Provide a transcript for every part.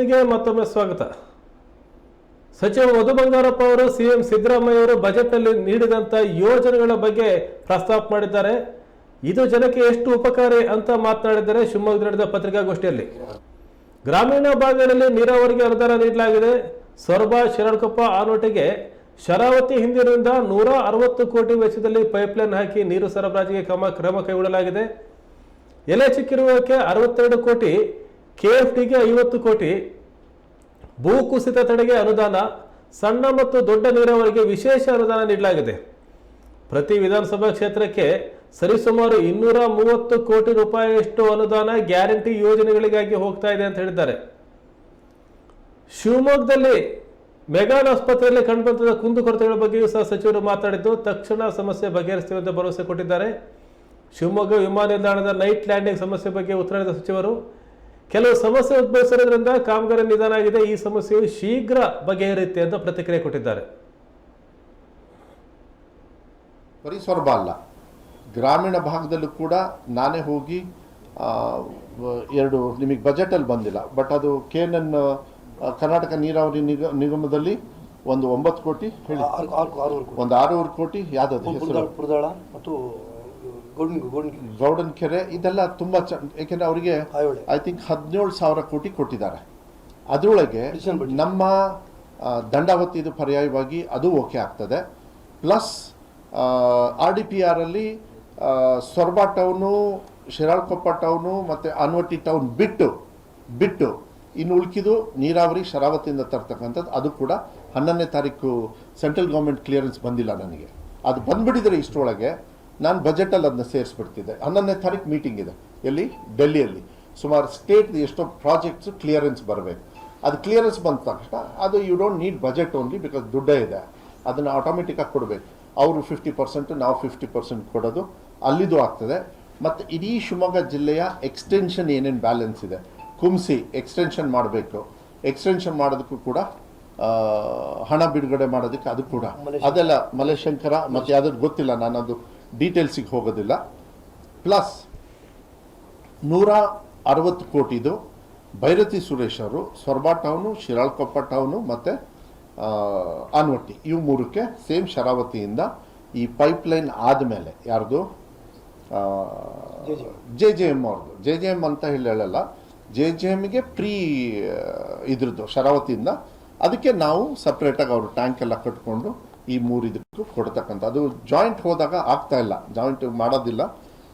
ಸುದ್ದಿಗೆ ಮತ್ತೊಮ್ಮೆ ಸ್ವಾಗತ. ಸಚಿವ ಮಧು ಬಂಗಾರಪ್ಪ ಅವರು, ಸಿಎಂ ಸಿದ್ದರಾಮಯ್ಯ ಅವರು ಬಜೆಟ್ನಲ್ಲಿ ನೀಡಿದಂಥ ಯೋಜನೆಗಳ ಬಗ್ಗೆ ಪ್ರಸ್ತಾಪ ಮಾಡಿದ್ದಾರೆ. ಇದು ಜನಕ್ಕೆ ಎಷ್ಟು ಉಪಕಾರಿ ಅಂತ ಮಾತನಾಡಿದ್ದಾರೆ ಶಿವಮೊಗ್ಗ ನಡೆದ ಪತ್ರಿಕಾಗೋಷ್ಠಿಯಲ್ಲಿ. ಗ್ರಾಮೀಣ ಭಾಗಗಳಲ್ಲಿ ನೀರಾವರಿಗೆ ಅನುದಾನ ನೀಡಲಾಗಿದೆ. ಸೊರಬ, ಶಿರಣಕೊಪ್ಪ, ಆನೋಟಿಗೆ ಶರಾವತಿ ಹಿಂದಿನಿಂದ ನೂರ ಅರವತ್ತು ಕೋಟಿ ವೆಚ್ಚದಲ್ಲಿ ಪೈಪ್ಲೈನ್ ಹಾಕಿ ನೀರು ಸರಬರಾಜಿಗೆ ಕ್ರಮ ಕ್ರಮ ಕೈಗೊಳ್ಳಲಾಗಿದೆ. ಎಲೆ ಚಿಕ್ಕಿರುವಕ್ಕೆ ಅರವತ್ತೆರಡು ಕೋಟಿ ಕೆಎಫ್ಡಿಗೆ ಐವತ್ತು ಕೋಟಿ, ಭೂಕುಸಿತ ತಡೆಗೆ ಅನುದಾನ, ಸಣ್ಣ ಮತ್ತು ದೊಡ್ಡ ನೀರಾವರಿಗೆ ವಿಶೇಷ ಅನುದಾನ ನೀಡಲಾಗಿದೆ. ಪ್ರತಿ ವಿಧಾನಸಭಾ ಕ್ಷೇತ್ರಕ್ಕೆ ಸರಿಸುಮಾರು ಇನ್ನೂರ ಮೂವತ್ತು ಕೋಟಿ ರೂಪಾಯಿಯಷ್ಟು ಅನುದಾನ ಗ್ಯಾರಂಟಿ ಯೋಜನೆಗಳಿಗಾಗಿ ಹೋಗ್ತಾ ಇದೆ ಅಂತ ಹೇಳಿದ್ದಾರೆ. ಶಿವಮೊಗ್ಗದಲ್ಲಿ ಮೆಗಾನ್ ಆಸ್ಪತ್ರೆಯಲ್ಲಿ ಕಂಡುಬಂದ ಕುಂದುಕೊರತೆಗಳ ಬಗ್ಗೆಯೂ ಸಹ ಸಚಿವರು ಮಾತಾಡಿದ್ದು, ತಕ್ಷಣ ಸಮಸ್ಯೆ ಬಗೆಹರಿಸ್ತೇವೆ ಅಂತ ಭರವಸೆ ಕೊಟ್ಟಿದ್ದಾರೆ. ಶಿವಮೊಗ್ಗ ವಿಮಾನ ನಿಲ್ದಾಣದ ನೈಟ್ ಲ್ಯಾಂಡಿಂಗ್ ಸಮಸ್ಯೆ ಬಗ್ಗೆ ಉತ್ತರ ಸಚಿವರು ಕೆಲವು ಸಮಸ್ಯೆ ಉದ್ಭವಿಸಿರೋದ್ರಿಂದ ಕಾಮಗಾರಿ ನಿಧಾನ ಆಗಿದೆ. ಈ ಸಮಸ್ಯೆಯು ಶೀಘ್ರ ಬಗೆಹರಿಯುತ್ತೆ ಅಂತ ಪ್ರತಿಕ್ರಿಯೆ ಕೊಟ್ಟಿದ್ದಾರೆ. ಬರೀ ಸೊರಬ ಅಲ್ಲ. ಗ್ರಾಮೀಣ ಭಾಗದಲ್ಲೂ ಕೂಡ ನಾನೇ ಹೋಗಿ ಎರಡು ನಿಮಗೆ ಬಜೆಟಲ್ಲಿ ಬಂದಿಲ್ಲ. ಬಟ್ ಅದು ಕೆ ಎನ್ ಎನ್ ಕರ್ನಾಟಕ ನೀರಾವರಿ ನಿಗ ನಿಗಮದಲ್ಲಿ ಒಂದು ಒಂಬತ್ತು ಕೋಟಿ ಹೇಳಿ. ಒಂದು ಆರೂವರೆ ಕೋಟಿ ಪುರದಾಳ ಮತ್ತು ಗೌಡನ್ ಕೆರೆ ಇದೆಲ್ಲ ತುಂಬ ಚ ಯಾಕೆಂದ್ರೆ ಅವರಿಗೆ ಐ ಥಿಂಕ್ ಹದಿನೇಳು ಸಾವಿರ ಕೋಟಿ ಕೊಟ್ಟಿದ್ದಾರೆ. ಅದರೊಳಗೆ ನಮ್ಮ ದಂಡಾವತಿದು ಪರ್ಯಾಯವಾಗಿ ಅದು ಓಕೆ ಆಗ್ತದೆ. ಪ್ಲಸ್ ಆರ್ ಡಿ ಪಿ ಆರಲ್ಲಿ ಸೊರಬ ಟೌನು ಶಿರಾಳ್ಕೊಪ್ಪ ಟೌನು ಮತ್ತು ಆನ್ವಟ್ಟಿ ಟೌನ್ ಬಿಟ್ಟು ಬಿಟ್ಟು ಇನ್ನು ಉಳ್ಕಿದು ನೀರಾವರಿ ಶರಾವತಿಯಿಂದ ತರ್ತಕ್ಕಂಥದ್ದು. ಅದು ಕೂಡ ಹನ್ನೊಂದನೇ ತಾರೀಕು ಸೆಂಟ್ರಲ್ ಗೌರ್ಮೆಂಟ್ ಕ್ಲಿಯರೆನ್ಸ್ ಬಂದಿಲ್ಲ ನನಗೆ. ಅದು ಬಂದ್ಬಿಟ್ಟಿದ್ರೆ ಇಷ್ಟರೊಳಗೆ. ನಾನು ಬಜೆಟಲ್ಲಿ ಅದನ್ನ ಸೇರಿಸ್ಬಿಡ್ತಿದ್ದೆ. ಹನ್ನೊಂದನೇ ತಾರೀಕು ಮೀಟಿಂಗ್ ಇದೆ ಎಲ್ಲಿ? ಡೆಲ್ಲಿಯಲ್ಲಿ. ಸುಮಾರು ಸ್ಟೇಟ್ ಎಷ್ಟೋ ಪ್ರಾಜೆಕ್ಟ್ಸ್ ಕ್ಲಿಯರೆನ್ಸ್ ಬರಬೇಕು. ಅದು ಕ್ಲಿಯರೆನ್ಸ್ ಬಂದ ತಕ್ಷಣ ಅದು you don't need budget only because ದುಡ್ಡೇ ಇದೆ. ಅದನ್ನು ಆಟೋಮೆಟಿಕ್ಕಾಗಿ ಕೊಡಬೇಕು. ಅವರು ಫಿಫ್ಟಿ ಪರ್ಸೆಂಟ್ ನಾವು ಫಿಫ್ಟಿ ಪರ್ಸೆಂಟ್ ಕೊಡೋದು. ಅಲ್ಲಿದು ಆಗ್ತದೆ. ಮತ್ತು ಇಡೀ ಶಿವಮೊಗ್ಗ ಜಿಲ್ಲೆಯ ಎಕ್ಸ್ಟೆನ್ಷನ್ ಏನೇನು ಬ್ಯಾಲೆನ್ಸ್ ಇದೆ? ಕುಂಸಿ ಎಕ್ಸ್ಟೆನ್ಷನ್ ಮಾಡಬೇಕು. ಎಕ್ಸ್ಟೆನ್ಷನ್ ಮಾಡೋದಕ್ಕೂ ಕೂಡ ಹಣ ಬಿಡುಗಡೆ ಮಾಡೋದಕ್ಕೆ ಅದು ಕೂಡ. ಅದೆಲ್ಲ ಮಲೆಶಂಕರ ಮತ್ತು ಯಾವ್ದು ಗೊತ್ತಿಲ್ಲ ನಾನು ಅದು ಡೀಟೇಲ್ಸಿಗೆ ಹೋಗೋದಿಲ್ಲ. ಪ್ಲಸ್ ನೂರ ಅರವತ್ತು ಕೋಟಿದು ಭೈರತಿ ಸುರೇಶ್ ಅವರು, ಸೊರಬ ಟೌನು ಶಿರಾಳ್ಕೊಪ್ಪ ಟೌನು ಮತ್ತು ಆನ್ವಟ್ಟಿ. ಇವು ಮೂರಕ್ಕೆ ಸೇಮ್ ಶರಾವತಿಯಿಂದ ಈ ಪೈಪ್ಲೈನ್ ಆದಮೇಲೆ ಯಾರ್ದು. ಜೆ ಜೆ ಎಂ ಅವ್ರದ್ದು. ಜೆ ಜೆ ಎಂ ಅಂತ ಹೇಳಿ ಹೇಳಲ್ಲ. ಜೆ ಜೆ ಎಮ್ಗೆ ಪ್ರೀ ಇದ್ರದ್ದು, ಶರಾವತಿಯಿಂದ. ಅದಕ್ಕೆ ನಾವು ಸಪ್ರೇಟಾಗಿ ಅವರು ಟ್ಯಾಂಕ್ ಎಲ್ಲ ಕಟ್ಕೊಂಡು ಈ ಮೂರು ಇದಕ್ಕೂ ಕೊಡ್ತಕ್ಕಂಥ. ಅದು ಜಾಯಿಂಟ್ ಹೋದಾಗ ಆಗ್ತಾ ಇಲ್ಲ. ಜಾಯಿಂಟ್ ಮಾಡೋದಿಲ್ಲ.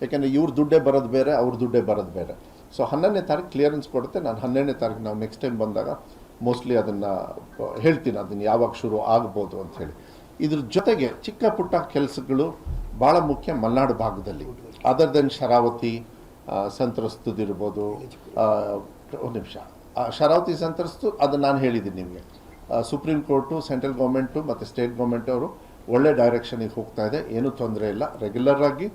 ಯಾಕೆಂದರೆ ಇವ್ರ ದುಡ್ಡೇ ಬರೋದು ಬೇರೆ, ಅವ್ರ ದುಡ್ಡೇ ಬರೋದು ಬೇರೆ. ಸೊ ಹನ್ನೊಂದನೇ ತಾರೀಕು ಕ್ಲಿಯರೆನ್ಸ್ ಕೊಡುತ್ತೆ. ನಾನು ಹನ್ನೆರಡನೇ ತಾರೀಕು ನಾವು ನೆಕ್ಸ್ಟ್ ಟೈಮ್ ಬಂದಾಗ ಮೋಸ್ಟ್ಲಿ ಅದನ್ನು ಹೇಳ್ತೀನಿ. ಅದನ್ನು ಯಾವಾಗ ಶುರು ಆಗ್ಬೋದು ಹೇಳಿ. ಇದ್ರ ಜೊತೆಗೆ ಚಿಕ್ಕ ಪುಟ್ಟ ಕೆಲಸಗಳು ಭಾಳ ಮುಖ್ಯ ಮಲೆನಾಡು ಭಾಗದಲ್ಲಿ. ಅದರ್ ದೆನ್ ಶರಾವತಿ ಸಂತ್ರಸ್ತದಿರ್ಬೋದು ಒಂದು ನಿಮಿಷ. ಶರಾವತಿ ಸಂತ್ರಸ್ತು, ಅದು ನಾನು ಹೇಳಿದ್ದೀನಿ ನಿಮಗೆ. ಸುಪ್ರೀಂ ಕೋರ್ಟು ಸೆಂಟ್ರಲ್ ಗೌರ್ಮೆಂಟು ಮತ್ತು ಸ್ಟೇಟ್ ಗೌರ್ಮೆಂಟ್ ಅವರು ಒಳ್ಳೆ ಡೈರೆಕ್ಷನಿಗೆ ಹೋಗ್ತಾ ಇದೆ. ಏನೂ ತೊಂದರೆ ಇಲ್ಲ. ರೆಗ್ಯುಲರ್ ಆಗಿ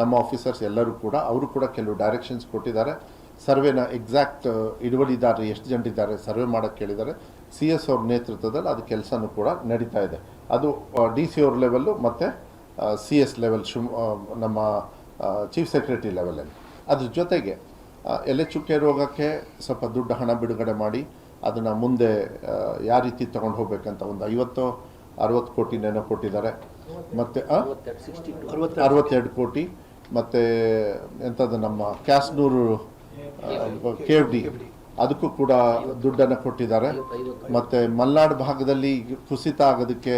ನಮ್ಮ ಆಫೀಸರ್ಸ್ ಎಲ್ಲರೂ ಕೂಡ, ಅವರು ಕೂಡ ಕೆಲವು ಡೈರೆಕ್ಷನ್ಸ್ ಕೊಟ್ಟಿದ್ದಾರೆ. ಸರ್ವೆನ ಎಕ್ಸಾಕ್ಟ್ ಇಡುವಳಿದಾರರು ಎಷ್ಟು ಜನರಿದ್ದಾರೆ ಸರ್ವೆ ಮಾಡೋಕ್ಕೆ ಕೇಳಿದ್ದಾರೆ. ಸಿ ಎಸ್ ಅವ್ರ ನೇತೃತ್ವದಲ್ಲಿ ಅದು ಕೆಲಸನೂ ಕೂಡ ನಡೀತಾ ಇದೆ. ಅದು ಡಿ ಸಿ ಅವ್ರ ಲೆವೆಲ್ಲು ಮತ್ತು ಸಿ ಎಸ್ ಲೆವೆಲ್ ಶಿವ್ ನಮ್ಮ ಚೀಫ್ ಸೆಕ್ರೆಟರಿ ಲೆವೆಲಲ್ಲಿ ಅದ್ರ ಜೊತೆಗೆ ಎಲೆ ಚುಕ್ಕೆ ರೋಗಕ್ಕೆ ಸ್ವಲ್ಪ ದುಡ್ಡು ಹಣ ಬಿಡುಗಡೆ ಮಾಡಿ ಅದನ್ನು ಮುಂದೆ ಯಾವ ರೀತಿ ತಗೊಂಡು ಹೋಗ್ಬೇಕಂತ ಒಂದು ಐವತ್ತು, ಅರವತ್ತು ಕೋಟಿನೇನೋ ಕೊಟ್ಟಿದ್ದಾರೆ. ಮತ್ತು ಅರವತ್ತೆರಡು ಕೋಟಿ. ಮತ್ತು ಎಂಥದ್ದು ನಮ್ಮ ಕ್ಯಾಸ್ನೂರು ಕೆ ಎಫ್ ಡಿ ಅದಕ್ಕೂ ಕೂಡ ದುಡ್ಡನ್ನು ಕೊಟ್ಟಿದ್ದಾರೆ. ಮತ್ತು ಮಲೆನಾಡು ಭಾಗದಲ್ಲಿ ಕುಸಿತ ಆಗೋದಕ್ಕೆ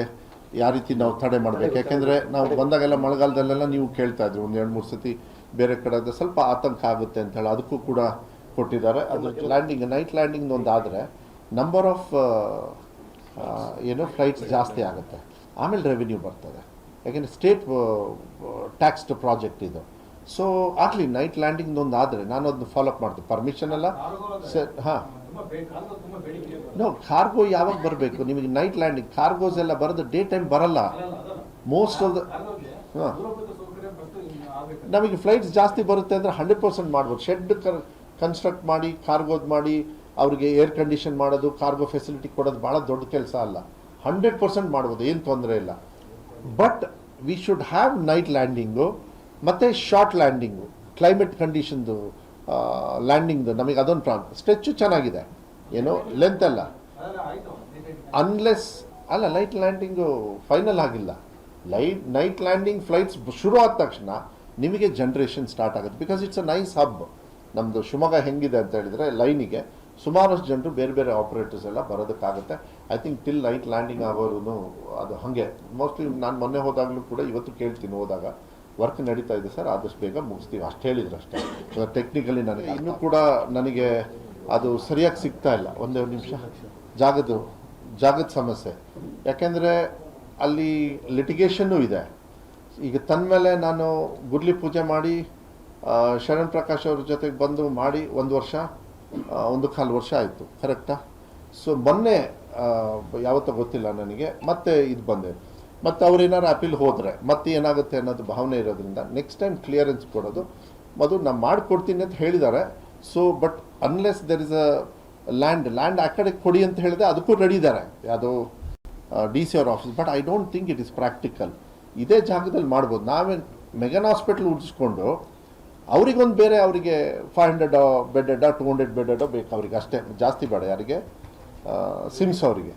ಯಾವ ರೀತಿ ನಾವು ತಡೆ ಮಾಡಬೇಕು? ಯಾಕೆಂದರೆ ನಾವು ಬಂದಾಗೆಲ್ಲ ಮಳೆಗಾಲದಲ್ಲೆಲ್ಲ ನೀವು ಕೇಳ್ತಾ ಇದ್ರಿ, ಒಂದು ಎರಡು ಮೂರು ಸತಿ ಬೇರೆ ಕಡೆ ಸ್ವಲ್ಪ ಆತಂಕ ಆಗುತ್ತೆ ಅಂತ ಹೇಳಿ. ಅದಕ್ಕೂ ಕೂಡ ಕೊಟ್ಟಿದ್ದಾರೆ. ಅದು ಲ್ಯಾಂಡಿಂಗ್ ನೈಟ್ ಲ್ಯಾಂಡಿಂಗ್ ಒಂದು ಆದರೆ ನಂಬರ್ ಆಫ್ ಏನು ಫ್ಲೈಟ್ಸ್ ಜಾಸ್ತಿ ಆಗುತ್ತೆ. ಆಮೇಲೆ ರೆವಿನ್ಯೂ ಬರ್ತದೆ. ಯಾಕೆಂದರೆ ಸ್ಟೇಟ್ ಟ್ಯಾಕ್ಸ್ಡ್ ಪ್ರಾಜೆಕ್ಟ್ ಇದು. ಸೊ ಆಗಲಿ ನೈಟ್ ಲ್ಯಾಂಡಿಂಗ್ ಒಂದು ಆದರೆ ನಾನು ಅದನ್ನ ಫಾಲೋ ಅಪ್ ಮಾಡ್ತೀನಿ. ಪರ್ಮಿಷನ್ ಎಲ್ಲ ಸರ್ ಹಾಂ. ನೋ ಕಾರ್ಗೋ ಯಾವಾಗ ಬರಬೇಕು? ನಿಮಗೆ ನೈಟ್ ಲ್ಯಾಂಡಿಂಗ್ ಕಾರ್ಗೋಸ್ ಎಲ್ಲ ಬರೋದು ಡೇ ಟೈಮ್ ಬರಲ್ಲ. ಮೋಸ್ಟ್ ಆಫ್ ದ ಹಾಂ. ನಮಗೆ ಫ್ಲೈಟ್ಸ್ ಜಾಸ್ತಿ ಬರುತ್ತೆ ಅಂದರೆ ಹಂಡ್ರೆಡ್ ಪರ್ಸೆಂಟ್ ಮಾಡ್ಬೋದು. ಶೆಡ್ ಕನ್ಸ್ಟ್ರಕ್ಟ್ ಮಾಡಿ ಕಾರ್ಗೋದು ಮಾಡಿ, ಅವ್ರಿಗೆ ಏರ್ ಕಂಡೀಷನ್ ಮಾಡೋದು ಕಾರ್ಗೋ ಫೆಸಿಲಿಟಿ ಕೊಡೋದು ಭಾಳ ದೊಡ್ಡ ಕೆಲಸ ಅಲ್ಲ. ಹಂಡ್ರೆಡ್ ಪರ್ಸೆಂಟ್ ಮಾಡ್ಬೋದು, ಏನು ತೊಂದರೆ ಇಲ್ಲ. But we should have night landing ಮತ್ತು ಶಾರ್ಟ್ ಲ್ಯಾಂಡಿಂಗು ಕ್ಲೈಮೇಟ್ ಕಂಡೀಷನ್ದು ಲ್ಯಾಂಡಿಂಗ್ದು ನಮಗೆ ಅದೊಂದು ಪ್ರಾಬ್ಲಮ್ ಸ್ಟ್ರೆಚ್ಚು ಚೆನ್ನಾಗಿದೆ. ಏನೋ ಲೆಂತ್ ಅಲ್ಲ. ಅನ್ಲೆಸ್ ಅಲ್ಲ ಲೈಟ್ ಲ್ಯಾಂಡಿಂಗು ಫೈನಲ್ ಆಗಿಲ್ಲ. ಲೈಟ್ ನೈಟ್ ಲ್ಯಾಂಡಿಂಗ್ ಫ್ಲೈಟ್ಸ್ ಶುರು ಆದ ತಕ್ಷಣ ನಿಮಗೆ ಜನ್ರೇಷನ್ ಸ್ಟಾರ್ಟ್ ಆಗುತ್ತೆ because it's a nice hub ನಮ್ಮದು ಶಿವಮೊಗ್ಗ ಹೆಂಗಿದೆ ಅಂತ ಹೇಳಿದರೆ ಲೈನಿಗೆ ಸುಮಾರಷ್ಟು ಜನರು ಬೇರೆ ಬೇರೆ ಆಪ್ರೇಟರ್ಸ್ ಎಲ್ಲ ಬರೋದಕ್ಕಾಗುತ್ತೆ. I think till night landing ಆಗೋರು ಅದು ಹಾಗೆ. ಮೋಸ್ಟ್ಲಿ ನಾನು ಮೊನ್ನೆ ಹೋದಾಗಲೂ ಕೂಡ ಇವತ್ತು ಕೇಳ್ತೀನಿ ಹೋದಾಗ. ವರ್ಕ್ ನಡೀತಾ ಇದೆ ಸರ್ ಆದಷ್ಟು ಬೇಗ ಮುಗಿಸ್ತೀವಿ. ಅಷ್ಟು ಹೇಳಿದ್ರು ಅಷ್ಟೇ. ಟೆಕ್ನಿಕಲಿ ನನಗೆ ಇನ್ನೂ ಕೂಡ ನನಗೆ ಅದು ಸರಿಯಾಗಿ ಸಿಗ್ತಾ ಇಲ್ಲ. ಒಂದೇ ನಿಮಿಷ. ಜಾಗದ್ದು ಜಾಗದ ಸಮಸ್ಯೆ. ಯಾಕೆಂದರೆ ಅಲ್ಲಿ ಲಿಟಿಗೇಷನ್ನು ಇದೆ. ಈಗ ತನ್ಮೇಲೆ ನಾನು ಗುರ್ಲಿ ಪೂಜೆ ಮಾಡಿ ಶರಣ್ ಪ್ರಕಾಶ್ ಅವ್ರ ಜೊತೆಗೆ ಬಂದು ಮಾಡಿ ಒಂದು ವರ್ಷ ಒಂದು ಕಾಲು ವರ್ಷ ಆಯಿತು. ಕರೆಕ್ಟಾ ಸೊ ಮೊನ್ನೆ ಯಾವತ್ತೂ ಗೊತ್ತಿಲ್ಲ ನನಗೆ, ಮತ್ತೆ ಇದು ಬಂದೆ. ಮತ್ತು ಅವ್ರು ಏನಾರು ಅಪೀಲ್ ಹೋದರೆ, ಮತ್ತೆ ಏನಾಗುತ್ತೆ ಅನ್ನೋದು ಭಾವನೆ ಇರೋದ್ರಿಂದ ನೆಕ್ಸ್ಟ್ ಟೈಮ್ ಕ್ಲಿಯರೆನ್ಸ್ ಕೊಡೋದು ಮೊದಲು ನಾನು ಮಾಡಿಕೊಡ್ತೀನಿ ಅಂತ ಹೇಳಿದ್ದಾರೆ. So but unless there is a land land ಆ ಕಡೆ ಕೊಡಿ ಅಂತ ಹೇಳಿದೆ ಅದಕ್ಕೂ ರೆಡಿ ಇದ್ದಾರೆ. ಯಾವುದೋ ಡಿ ಸಿ ಅವ್ರ office but I don't think it is practical ಇದೇ ಜಾಗದಲ್ಲಿ ಮಾಡ್ಬೋದು. ನಾವೇನು ಮೆಗನ್ ಹಾಸ್ಪಿಟ್ಲ್ ಉಳಿಸ್ಕೊಂಡು ಅವ್ರಿಗೊಂದು ಬೇರೆ ಅವರಿಗೆ five hundred bedded two hundred bedded ಬೇಕು ಅವ್ರಿಗೆ. ಅಷ್ಟೇ ಜಾಸ್ತಿ ಬೇಡ. ಯಾರಿಗೆ? ಸಿಮ್ಸ್ ಅವರಿಗೆ.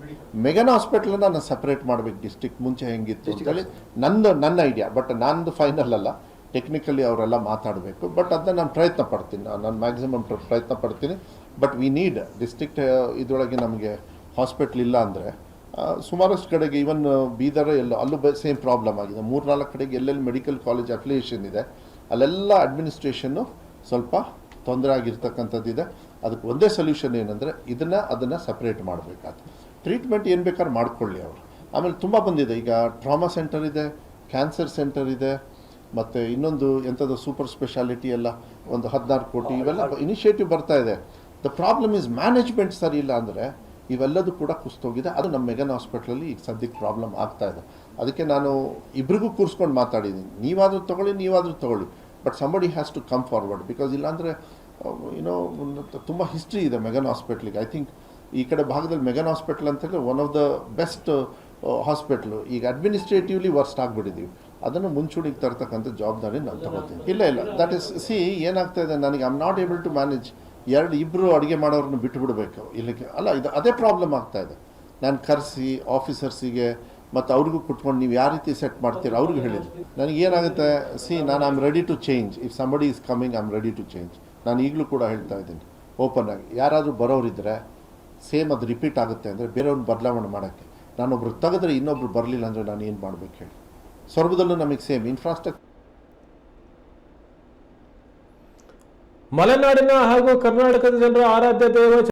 ಮೆಗನ್ ಹಾಸ್ಪಿಟ್ಲನ್ನ ನಾನು ಸಪ್ರೇಟ್ ಮಾಡಬೇಕು. ಡಿಸ್ಟಿಕ್ ಮುಂಚೆ ಹೆಂಗಿತ್ತು ಅಂತೇಳಿ ನಂದು ನನ್ನ ಐಡಿಯಾ ಬಟ್ ನಂದು ಫೈನಲ್ ಅಲ್ಲ. ಟೆಕ್ನಿಕಲಿ ಅವರೆಲ್ಲ ಮಾತಾಡಬೇಕು. ಬಟ್ ಅದನ್ನ ನಾನು ಪ್ರಯತ್ನ ಪಡ್ತೀನಿ. ನಾನು ಮ್ಯಾಕ್ಸಿಮಮ್ ಪ್ರಯತ್ನ ಪಡ್ತೀನಿ. ಬಟ್ ವಿ ನೀಡ್ ಡಿಸ್ಟ್ರಿಕ್ಟ್ ಇದರೊಳಗೆ ನಮಗೆ ಹಾಸ್ಪಿಟ್ಲ್ ಇಲ್ಲ ಅಂದರೆ ಸುಮಾರಷ್ಟು ಕಡೆಗೆ ಇವನ್ ಬೀದರ್ ಎಲ್ಲೋ ಅಲ್ಲೂ ಸೇಮ್ ಪ್ರಾಬ್ಲಮ್ ಆಗಿದೆ. ಮೂರ್ನಾಲ್ಕು ಕಡೆಗೆ ಎಲ್ಲೆಲ್ಲಿ ಮೆಡಿಕಲ್ ಕಾಲೇಜ್ ಅಫಿಲಿಯೇಷನ್ ಇದೆ ಅಲ್ಲೆಲ್ಲ ಅಡ್ಮಿನಿಸ್ಟ್ರೇಷನ್ನು ಸ್ವಲ್ಪ ತೊಂದರೆ ಆಗಿರ್ತಕ್ಕಂಥದ್ದಿದೆ ಅದಕ್ಕೆ ಒಂದೇ ಸೊಲ್ಯೂಷನ್ ಏನಂದರೆ ಇದನ್ನು ಅದನ್ನು ಸಪ್ರೇಟ್ ಮಾಡಬೇಕಾಗ್ತದೆ ಟ್ರೀಟ್ಮೆಂಟ್ ಏನು ಬೇಕಾದ್ರೂ ಮಾಡ್ಕೊಳ್ಳಿ ಅವರು. ಆಮೇಲೆ ತುಂಬ ಬಂದಿದೆ. ಈಗ ಟ್ರಾಮಾ ಸೆಂಟರ್ ಇದೆ ಕ್ಯಾನ್ಸರ್ ಸೆಂಟರ್ ಇದೆ ಮತ್ತು ಇನ್ನೊಂದು ಎಂಥದ್ದು ಸೂಪರ್ ಸ್ಪೆಷಾಲಿಟಿ ಎಲ್ಲ ಒಂದು ಹದಿನಾರು ಕೋಟಿ ಇವೆಲ್ಲ ಇನಿಷಿಯೇಟಿವ್ ಬರ್ತಾ ಇದೆ. ದ ಪ್ರಾಬ್ಲಮ್ ಇಸ್ ಮ್ಯಾನೇಜ್ಮೆಂಟ್ ಸರಿ ಇಲ್ಲ ಅಂದರೆ ಇವೆಲ್ಲದೂ ಕೂಡ ಕುಸ್ತೋಗಿದೆ. ಅದು ನಮ್ಮ ಮೆಗನ್ ಹಾಸ್ಪಿಟ್ಲಲ್ಲಿ ಈಗ ಸದ್ಯಕ್ಕೆ ಪ್ರಾಬ್ಲಮ್ ಆಗ್ತಾ ಇದೆ. ಅದಕ್ಕೆ ನಾನು ಇಬ್ರಿಗೂ ಕೂರಿಸ್ಕೊಂಡು ಮಾತಾಡಿದ್ದೀನಿ. ನೀವಾದರೂ ತಗೊಳ್ಳಿ ನೀವಾದರೂ ತಗೊಳ್ಳಿ. But somebody has to come forward because ಇಲ್ಲಾಂದರೆ ಏನೋ ತುಂಬ ಹಿಸ್ಟ್ರಿ ಇದೆ ಮೆಗನ್ ಹಾಸ್ಪಿಟ್ಲಿಗೆ ಐ ಥಿಂಕ್ ಈ ಕಡೆ ಭಾಗದಲ್ಲಿ ಮೆಗನ್ ಹಾಸ್ಪಿಟ್ಲ್ ಅಂತ ಹೇಳಿದ್ರೆ one of the best hospital ಈಗ ಅಡ್ಮಿನಿಸ್ಟ್ರೇಟಿವ್ಲಿ ವರ್ಸ್ಟ್ ಆಗಿಬಿಟ್ಟಿದ್ದೀವಿ ಅದನ್ನು ಮುಂಚೂಣಿಗೆ ತರ್ತಕ್ಕಂಥ ಜವಾಬ್ದಾರಿ ನಾನು ತಗೋತೀನಿ. ಇಲ್ಲ ಇಲ್ಲ. ದಟ್ ಇಸ್ ಸಿ ಏನಾಗ್ತಾ ಇದೆ? ನನಗೆ I'm not able to manage ಎರಡು ಇಬ್ಬರು ಅಡುಗೆ ಮಾಡೋರನ್ನ ಬಿಟ್ಟುಬಿಡಬೇಕು ಇಲ್ಲಿಗೆ, ಅಲ್ಲ, ಇದು ಅದೇ ಪ್ರಾಬ್ಲಮ್ ಆಗ್ತಾ ಇದೆ. ನಾನು ಕರೆಸಿ ಆಫೀಸರ್ಸಿಗೆ ಮತ್ತು ಅವ್ರಿಗೂ ಕುಟ್ಕೊಂಡು ನೀವು ಯಾವ ರೀತಿ ಸೆಟ್ ಮಾಡ್ತೀರ ಅವ್ರಿಗೂ ಹೇಳಿದ್ರು. ನನಗೆ ಏನಾಗುತ್ತೆ ಸಿ ನಾನು am ready to change if somebody is coming I'm ready to change ನಾನು ಈಗಲೂ ಕೂಡ ಹೇಳ್ತಾ ಇದ್ದೀನಿ ಓಪನ್ ಆಗಿ. ಯಾರಾದರೂ ಬರೋರಿದ್ದರೆ ಸೇಮ್ ಅದು ರಿಪೀಟ್ ಆಗುತ್ತೆ ಅಂದರೆ ಬೇರೆಯವ್ರನ್ನ ಬದಲಾವಣೆ ಮಾಡೋಕ್ಕೆ. ನಾನೊಬ್ರು ತೆಗೆದ್ರೆ ಇನ್ನೊಬ್ರು ಬರಲಿಲ್ಲ ಅಂದರೆ ನಾನು ಏನು ಮಾಡ್ಬೇಕು ಹೇಳಿ. ಸ್ವರ್ಗದಲ್ಲೂ ನಮಗೆ ಸೇಮ್ ಇನ್ಫ್ರಾಸ್ಟ್ರಕ್ಚರ್ ಮಲೆನಾಡಿನ ಹಾಗೂ ಕರ್ನಾಟಕದ ಜನರ ಆರಾಧ್ಯ ದೇವ